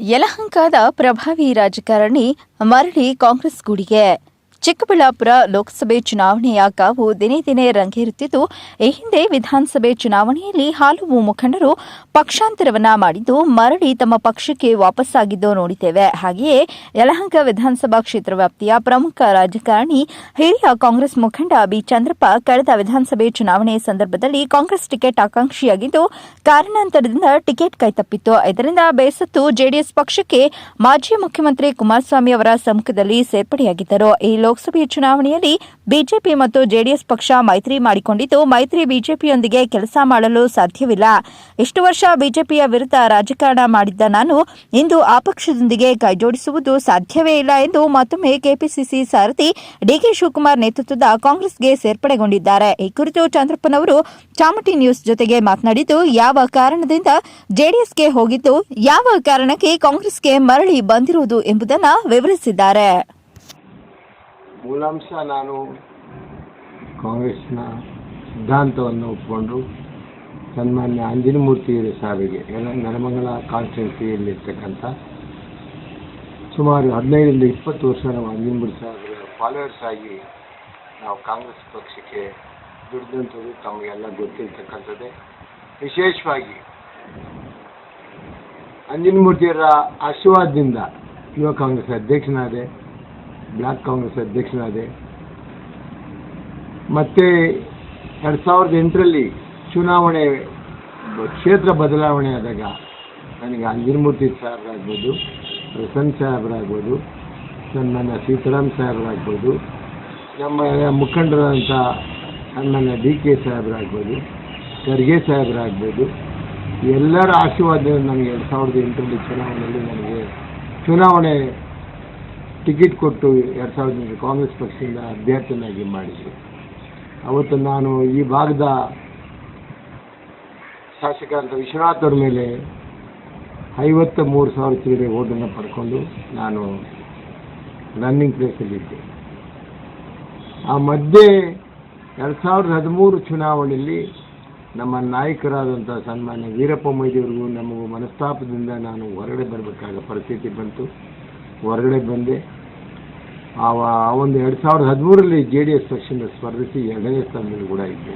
ಯಲಹಂಕದ ಪ್ರಭಾವಿ ರಾಜಕಾರಣಿ ಮರಳಿ ಕಾಂಗ್ರೆಸ್ ಗೂಡಿಗೆ. ಚಿಕ್ಕಬಳ್ಳಾಪುರ ಲೋಕಸಭೆ ಚುನಾವಣೆಯ ಕಾವು ದಿನೇ ದಿನೇ ರಂಗೇರುತ್ತಿದ್ದು, ಈ ಹಿಂದೆ ವಿಧಾನಸಭೆ ಚುನಾವಣೆಯಲ್ಲಿ ಹಲವು ಮುಖಂಡರು ಪಕ್ಷಾಂತರವನ್ನ ಮಾಡಿದ್ದು, ಮರಳಿ ತಮ್ಮ ಪಕ್ಷಕ್ಕೆ ವಾಪಸ್ಸಾಗಿದ್ದು ನೋಡಿದ್ದೇವೆ. ಹಾಗೆಯೇ ಯಲಹಂಕ ವಿಧಾನಸಭಾ ಕ್ಷೇತ್ರ ವ್ಯಾಪ್ತಿಯ ಪ್ರಮುಖ ರಾಜಕಾರಣಿ, ಹಿರಿಯ ಕಾಂಗ್ರೆಸ್ ಮುಖಂಡ ಬಿ. ಚಂದ್ರಪ್ಪ ಕಳೆದ ವಿಧಾನಸಭೆ ಚುನಾವಣೆ ಸಂದರ್ಭದಲ್ಲಿ ಕಾಂಗ್ರೆಸ್ ಟಿಕೆಟ್ ಆಕಾಂಕ್ಷಿಯಾಗಿದ್ದು, ಕಾರಣಾಂತರದಿಂದ ಟಿಕೆಟ್ ಕೈತಪ್ಪಿತ್ತು. ಇದರಿಂದ ಬೇಸತ್ತು ಜೆಡಿಎಸ್ ಪಕ್ಷಕ್ಕೆ ಮಾಜಿ ಮುಖ್ಯಮಂತ್ರಿ ಕುಮಾರಸ್ವಾಮಿ ಅವರ ಸಮ್ಮುಖದಲ್ಲಿ ಸೇರ್ಪಡೆಯಾಗಿದ್ದರು. ಈ ಲೋಕಸಭೆ ಚುನಾವಣೆಯಲ್ಲಿ ಬಿಜೆಪಿ ಮತ್ತು ಜೆಡಿಎಸ್ ಪಕ್ಷ ಮೈತ್ರಿ ಮಾಡಿಕೊಂಡಿದ್ದು, ಮೈತ್ರಿ ಬಿಜೆಪಿಯೊಂದಿಗೆ ಕೆಲಸ ಮಾಡಲು ಸಾಧ್ಯವಿಲ್ಲ. ಇಷ್ಟು ವರ್ಷ ಬಿಜೆಪಿಯ ವಿರುದ್ಧ ರಾಜಕಾರಣ ಮಾಡಿದ್ದ ನಾನು, ಇಂದು ಆ ಪಕ್ಷದೊಂದಿಗೆ ಕೈಜೋಡಿಸುವುದು ಸಾಧ್ಯವೇ ಇಲ್ಲ ಎಂದು ಮತ್ತೊಮ್ಮೆ ಕೆಪಿಸಿಸಿ ಸಾರಥಿ ಡಿಕೆ ಶಿವಕುಮಾರ್ ನೇತೃತ್ವದ ಕಾಂಗ್ರೆಸ್ಗೆ ಸೇರ್ಪಡೆಗೊಂಡಿದ್ದಾರೆ. ಈ ಕುರಿತು ಚಂದ್ರಪ್ಪನವರು ಚಾಮಟಿ ನ್ಯೂಸ್ ಜೊತೆಗೆ ಮಾತನಾಡಿದ್ದು, ಯಾವ ಕಾರಣದಿಂದ ಜೆಡಿಎಸ್ಗೆ ಹೋಗಿದ್ದು, ಯಾವ ಕಾರಣಕ್ಕೆ ಕಾಂಗ್ರೆಸ್ಗೆ ಮರಳಿ ಬಂದಿರುವುದು ಎಂಬುದನ್ನು ವಿವರಿಸಿದ್ದಾರೆ. ಮೂಲಾಂಶ ನಾನು ಕಾಂಗ್ರೆಸ್ನ ಸಿದ್ಧಾಂತವನ್ನು ಒಪ್ಪಿಕೊಂಡು ಸನ್ಮಾನ್ಯ ಅಂಜನಮೂರ್ತಿ ಸಾವಿಗೆ ಎಲ್ಲ ನೆಲಮಂಗಲ ಕಾನ್ಸ್ಟಿಟ್ಯೂನ್ಸಿಯಲ್ಲಿರ್ತಕ್ಕಂಥ ಸುಮಾರು ಹದಿನೈದರಿಂದ ಇಪ್ಪತ್ತು ವರ್ಷ ನಾವು ಅಂಜನಮೂರ್ತಿ ಸಾಹೇಬರ ಫಾಲೋವರ್ಸ್ ಆಗಿ ನಾವು ಕಾಂಗ್ರೆಸ್ ಪಕ್ಷಕ್ಕೆ ದುಡಿದಂಥದ್ದು ತಮಗೆಲ್ಲ ಗೊತ್ತಿರ್ತಕ್ಕಂಥದ್ದೇ. ವಿಶೇಷವಾಗಿ ಅಂಜನಮೂರ್ತಿಯವರ ಆಶೀರ್ವಾದದಿಂದ ಯುವ ಕಾಂಗ್ರೆಸ್ ಅಧ್ಯಕ್ಷನಾದೆ ಬ್ಲಾಕ್ ಕಾಂಗ್ರೆಸ್ ಅಧ್ಯಕ್ಷನಾದೆ. ಮತ್ತೆ ಎರಡು ಸಾವಿರದ ಎಂಟರಲ್ಲಿ ಚುನಾವಣೆ, ಕ್ಷೇತ್ರ ಬದಲಾವಣೆ ಆದಾಗ ನನಗೆ ಅಂಜನಮೂರ್ತಿ ಸಾಹೇಬರಾಗ್ಬೋದು, ಪ್ರಸನ್ನ ಸಾಹೇಬರಾಗ್ಬೋದು ನನ್ನ ಸೀತಾರಾಮ್ ಸಾಹೇಬರಾಗ್ಬೋದು, ನಮ್ಮ ಮುಖಂಡರಾದಂಥ ನನ್ನ ಡಿ ಕೆ ಸಾಹೇಬರಾಗ್ಬೋದು, ಖರ್ಗೆ ಸಾಹೇಬರಾಗ್ಬೋದು, ಎಲ್ಲರ ಆಶೀರ್ವಾದ ನನಗೆ ಎರಡು ಸಾವಿರದ ಎಂಟರಲ್ಲಿ ಚುನಾವಣೆಯಲ್ಲಿ ನನಗೆ ಚುನಾವಣೆ ಟಿಕೆಟ್ ಕೊಟ್ಟು ಎರಡು ಸಾವಿರದ ಕಾಂಗ್ರೆಸ್ ಪಕ್ಷದಿಂದ ಅಭ್ಯರ್ಥಿಯನ್ನಾಗಿ ಮಾಡಿದರು. ಅವತ್ತು ನಾನು ಈ ಭಾಗದ ಶಾಸಕರಾದ ವಿಶ್ವನಾಥ್ ಅವ್ರ ಮೇಲೆ ಐವತ್ತ ಮೂರು ಸಾವಿರ ಚಿಲ್ಲರೆ ಓಟನ್ನು ಪಡ್ಕೊಂಡು ನಾನು ರನ್ನಿಂಗ್ ಪ್ಲೇಸಲ್ಲಿದ್ದೆ ಆ ಮಧ್ಯೆ ಎರಡು ಸಾವಿರದ ಹದಿಮೂರು ಚುನಾವಣೆಯಲ್ಲಿ ನಮ್ಮ ನಾಯಕರಾದಂಥ ಸನ್ಮಾನ್ಯ ವೀರಪ್ಪ ಮೊಯ್ದಿಯವರಿಗೂ ನಮಗೂ ಮನಸ್ತಾಪದಿಂದ ನಾನು ಹೊರಗಡೆ ಬರಬೇಕಾದ ಪರಿಸ್ಥಿತಿ ಬಂತು. ಹೊರಗಡೆ ಬಂದೆ. ಆ ಒಂದು ಎರಡು ಸಾವಿರದ ಹದಿಮೂರರಲ್ಲಿ ಜೆ ಡಿ ಎಸ್ ಪಕ್ಷದಿಂದ ಸ್ಪರ್ಧಿಸಿ ಎರಡನೇ ಸ್ಥಾನದಲ್ಲಿ ಕೂಡ ಇದ್ದೆ.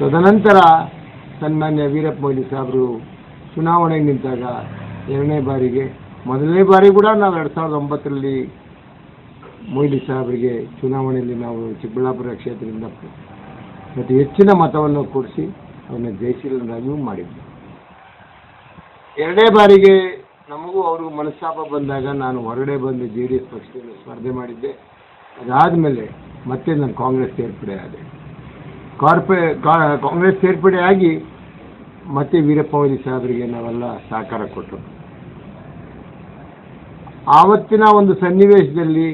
ತದನಂತರ ಸನ್ಮಾನ್ಯ ವೀರಪ್ಪ ಮೊಯ್ಲಿ ಸಾಹೇಬರು ಚುನಾವಣೆಗೆ ನಿಂತಾಗ ಎರಡನೇ ಬಾರಿಗೆ, ಮೊದಲನೇ ಬಾರಿ ಕೂಡ ನಾವು ಎರಡು ಸಾವಿರದ ಒಂಬತ್ತರಲ್ಲಿ ಮೊಯ್ಲಿ ಸಾಹೇಬರಿಗೆ ಚುನಾವಣೆಯಲ್ಲಿ ನಾವು ಚಿಕ್ಕಬಳ್ಳಾಪುರ ಕ್ಷೇತ್ರದಿಂದ ಅತಿ ಹೆಚ್ಚಿನ ಮತವನ್ನು ಕೊಡಿಸಿ ಅವನ್ನ ಜಯಶೀಲನಾಗಿಯೂ ಮಾಡಿದ್ದೆ ಎರಡನೇ ಬಾರಿಗೆ ನಮಗೂ ಅವ್ರಿಗೂ ಮನಸ್ತಾಪ ಬಂದಾಗ ನಾನು ಹೊರಗಡೆ ಬಂದು ಜೆ ಡಿ ಎಸ್ ಪಕ್ಷದಲ್ಲಿ ಸ್ಪರ್ಧೆ ಮಾಡಿದ್ದೆ. ಅದಾದಮೇಲೆ ಮತ್ತೆ ನಾನು ಕಾಂಗ್ರೆಸ್ ಸೇರ್ಪಡೆ ಆದೆ. ಕಾರ್ಪೆ ಕಾಂಗ್ರೆಸ್ ಸೇರ್ಪಡೆ ಆಗಿ ಮತ್ತೆ ವೀರಪ್ಪ ಮೊಯ್ಲಿ ಸಾಹೇಬರಿಗೆ ನಾವೆಲ್ಲ ಸಹಕಾರ ಕೊಟ್ಟರು. ಆವತ್ತಿನ ಒಂದು ಸನ್ನಿವೇಶದಲ್ಲಿ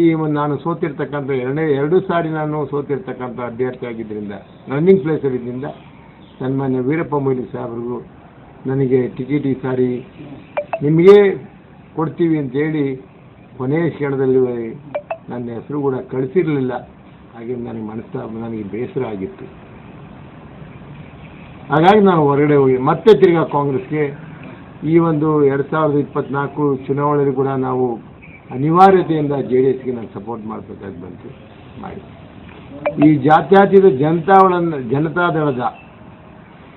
ಈ ನಾನು ಸೋತಿರ್ತಕ್ಕಂಥ ಎರಡನೇ, ಎರಡು ಸಾರಿ ನಾನು ಸೋತಿರ್ತಕ್ಕಂಥ ಅಭ್ಯರ್ಥಿ ಆಗಿದ್ದರಿಂದ, ರನ್ನಿಂಗ್ ಪ್ಲೇಸಲ್ಲಿದ್ದರಿಂದ ಸನ್ಮಾನ್ಯ ವೀರಪ್ಪ ಮೊಯ್ಲಿ ಸಾಹೇಬ್ರಿಗೂ ನನಗೆ ಟಿಕೆಟ್ ಈ ಸಾರಿ ನಿಮಗೆ ಕೊಡ್ತೀವಿ ಅಂತೇಳಿ ಕೊನೆಯ ಕ್ಷಣದಲ್ಲಿ ನನ್ನ ಹೆಸರು ಕೂಡ ಕಳಿಸಿರಲಿಲ್ಲ. ಹಾಗೆ ನನಗೆ ಮನಸ್ತಾಪ ನನಗೆ ಬೇಸರ ಆಗಿತ್ತು. ಹಾಗಾಗಿ ನಾನು ಹೊರಗಡೆ ಹೋಗಿ ಮತ್ತೆ ತಿರ್ಗಾ ಕಾಂಗ್ರೆಸ್ಗೆ. ಈ ಒಂದು ಎರಡು ಸಾವಿರದ ಇಪ್ಪತ್ನಾಲ್ಕು ಚುನಾವಣೆಯಲ್ಲಿ ಕೂಡ ನಾವು ಅನಿವಾರ್ಯತೆಯಿಂದ ಜೆ ಡಿ ಎಸ್ಗೆ ನಾನು ಸಪೋರ್ಟ್ ಮಾಡಬೇಕಾಗಿ ಬಂತು. ಮಾಡಿ. ಈ ಜಾತ್ಯಾತೀತ ಜನತಾದಳನ ಜನತಾದಳದ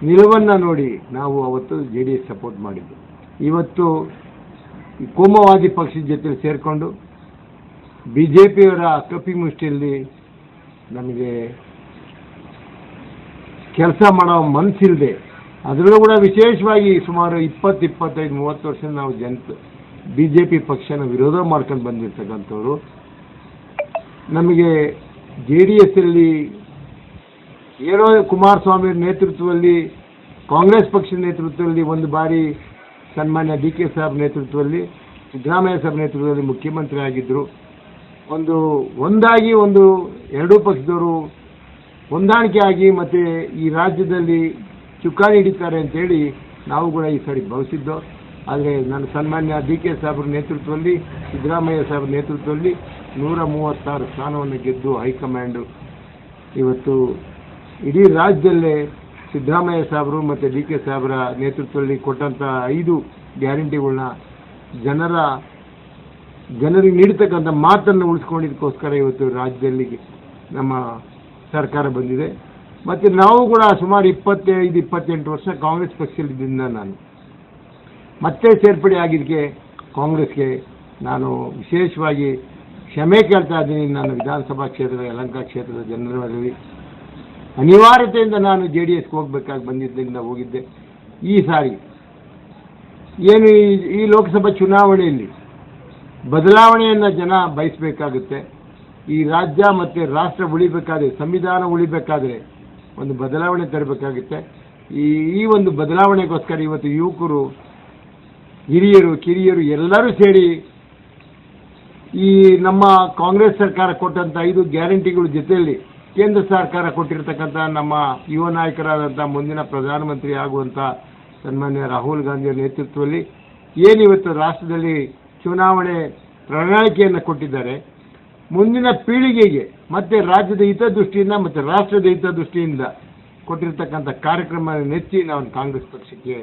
ನಿಲುವನ್ನು ನೋಡಿ ನಾವು ಅವತ್ತು ಜೆ ಡಿ ಎಸ್ ಸಪೋರ್ಟ್ ಮಾಡಿದ್ದು. ಇವತ್ತು ಕೋಮವಾದಿ ಪಕ್ಷದ ಜೊತೆ ಸೇರಿಕೊಂಡು ಬಿ ಜೆ ಪಿಯವರ ಕಪಿ ಮುಷ್ಟಿಯಲ್ಲಿ ನಮಗೆ ಕೆಲಸ ಮಾಡೋ ಮನಸ್ಸಿಲ್ಲದೆ ಅದರಲ್ಲೂ ಕೂಡ ವಿಶೇಷವಾಗಿ ಸುಮಾರು ಇಪ್ಪತ್ತು, ಇಪ್ಪತ್ತೈದು, ಮೂವತ್ತು ವರ್ಷ ನಾವು ಜನ ಬಿ ಜೆ ಪಿ ಪಕ್ಷನ ವಿರೋಧ ಮಾಡ್ಕೊಂಡು ಬಂದಿರ್ತಕ್ಕಂಥವ್ರು. ನಮಗೆ ಜೆ ಡಿ ಎಸ್ಸಲ್ಲಿ ಏನೋ ಕುಮಾರಸ್ವಾಮಿ ನೇತೃತ್ವದಲ್ಲಿ, ಕಾಂಗ್ರೆಸ್ ಪಕ್ಷದ ನೇತೃತ್ವದಲ್ಲಿ ಒಂದು ಬಾರಿ ಸನ್ಮಾನ್ಯ ಡಿ ಕೆ ಸಾಹೇಬ್ ನೇತೃತ್ವದಲ್ಲಿ, ಸಿದ್ದರಾಮಯ್ಯ ಸಾಹೇಬ್ ನೇತೃತ್ವದಲ್ಲಿ ಮುಖ್ಯಮಂತ್ರಿ ಆಗಿದ್ದರು ಒಂದು ಒಂದಾಗಿ ಒಂದು ಎರಡೂ ಪಕ್ಷದವರು ಹೊಂದಾಣಿಕೆ ಆಗಿ ಮತ್ತು ಈ ರಾಜ್ಯದಲ್ಲಿ ಚುಕ್ಕಾಣಿ ಹಿಡಿತಾರೆ ಅಂತೇಳಿ ನಾವು ಕೂಡ ಈ ಸಾರಿ ಭಾವಿಸಿದ್ದು. ಆದರೆ ನನ್ನ ಸನ್ಮಾನ್ಯ ಡಿ ಕೆ ಸಾಹೇಬ್ರ ನೇತೃತ್ವದಲ್ಲಿ, ಸಿದ್ದರಾಮಯ್ಯ ಸಾಹೇಬ್ರ ನೇತೃತ್ವದಲ್ಲಿ ನೂರ ಮೂವತ್ತಾರು ಸ್ಥಾನವನ್ನು ಗೆದ್ದು ಹೈಕಮಾಂಡು ಇವತ್ತು ಇಡೀ ರಾಜ್ಯದಲ್ಲೇ ಸಿದ್ದರಾಮಯ್ಯ ಸಾಹೇಬರು ಮತ್ತು ಡಿ ಕೆ ಸಾಹೇಬರ ನೇತೃತ್ವದಲ್ಲಿ ಕೊಟ್ಟಂಥ ಐದು ಗ್ಯಾರಂಟಿಗಳನ್ನ ಜನರ, ಜನರಿಗೆ ನೀಡತಕ್ಕಂಥ ಮಾತನ್ನು ಉಳಿಸ್ಕೊಂಡಿದ್ದಕ್ಕೋಸ್ಕರ ಇವತ್ತು ರಾಜ್ಯದಲ್ಲಿ ನಮ್ಮ ಸರ್ಕಾರ ಬಂದಿದೆ. ಮತ್ತು ನಾವು ಕೂಡ ಸುಮಾರು ಇಪ್ಪತ್ತೈದು, ಇಪ್ಪತ್ತೆಂಟು ವರ್ಷ ಕಾಂಗ್ರೆಸ್ ಪಕ್ಷದಿಂದ ನಾನು ಮತ್ತೆ ಸೇರ್ಪಡೆ ಆಗಿದ್ದಕ್ಕೆ ಕಾಂಗ್ರೆಸ್ಗೆ ನಾನು ವಿಶೇಷವಾಗಿ ಕ್ಷಮೆ ಕೇಳ್ತಾ ಇದ್ದೀನಿ. ನಾನು ವಿಧಾನಸಭಾ ಕ್ಷೇತ್ರದ ಯಲಹಂಕ ಕ್ಷೇತ್ರದ ಜನರಲ್ಲಿ ಅನಿವಾರ್ಯತೆಯಿಂದ ನಾನು ಜೆ ಡಿ ಎಸ್ಗೆ ಹೋಗ್ಬೇಕಾಗಿ ಬಂದಿದ್ದರಿಂದ ಹೋಗಿದ್ದೆ. ಈ ಸಾರಿ, ಏನು ಈ- ಲೋಕಸಭಾ ಚುನಾವಣೆಯಲ್ಲಿ ಬದಲಾವಣೆಯನ್ನು ಜನ ಬಯಸಬೇಕಾಗುತ್ತೆ. ಈ ರಾಜ್ಯ ಮತ್ತು ರಾಷ್ಟ್ರ ಉಳಿಬೇಕಾದ್ರೆ, ಸಂವಿಧಾನ ಉಳಿಬೇಕಾದ್ರೆ ಒಂದು ಬದಲಾವಣೆ ತರಬೇಕಾಗುತ್ತೆ. ಈ ಈ ಒಂದು ಬದಲಾವಣೆಗೋಸ್ಕರ ಇವತ್ತು ಯುವಕರು, ಹಿರಿಯರು, ಕಿರಿಯರು ಎಲ್ಲರೂ ಸೇರಿ ಈ ನಮ್ಮ ಕಾಂಗ್ರೆಸ್ ಸರ್ಕಾರ ಕೊಟ್ಟಂಥ ಐದು ಗ್ಯಾರಂಟಿಗಳ ಜೊತೆಯಲ್ಲಿ ಕೇಂದ್ರ ಸರ್ಕಾರ ಕೊಟ್ಟಿರ್ತಕ್ಕಂಥ ನಮ್ಮ ಯುವ ನಾಯಕರಾದಂಥ ಮುಂದಿನ ಪ್ರಧಾನಮಂತ್ರಿ ಆಗುವಂಥ ಸನ್ಮಾನ್ಯ ರಾಹುಲ್ ಗಾಂಧಿಯ ನೇತೃತ್ವದಲ್ಲಿ ಏನಿವತ್ತು ರಾಷ್ಟ್ರದಲ್ಲಿ ಚುನಾವಣೆ ಪ್ರಣಾಳಿಕೆಯನ್ನು ಕೊಟ್ಟಿದ್ದಾರೆ, ಮುಂದಿನ ಪೀಳಿಗೆಗೆ ಮತ್ತು ರಾಜ್ಯದ ಹಿತದೃಷ್ಟಿಯಿಂದ ಮತ್ತು ರಾಷ್ಟ್ರದ ಹಿತದೃಷ್ಟಿಯಿಂದ ಕೊಟ್ಟಿರ್ತಕ್ಕಂಥ ಕಾರ್ಯಕ್ರಮ ನೆಚ್ಚಿ ನಾವು ಕಾಂಗ್ರೆಸ್ ಪಕ್ಷಕ್ಕೆ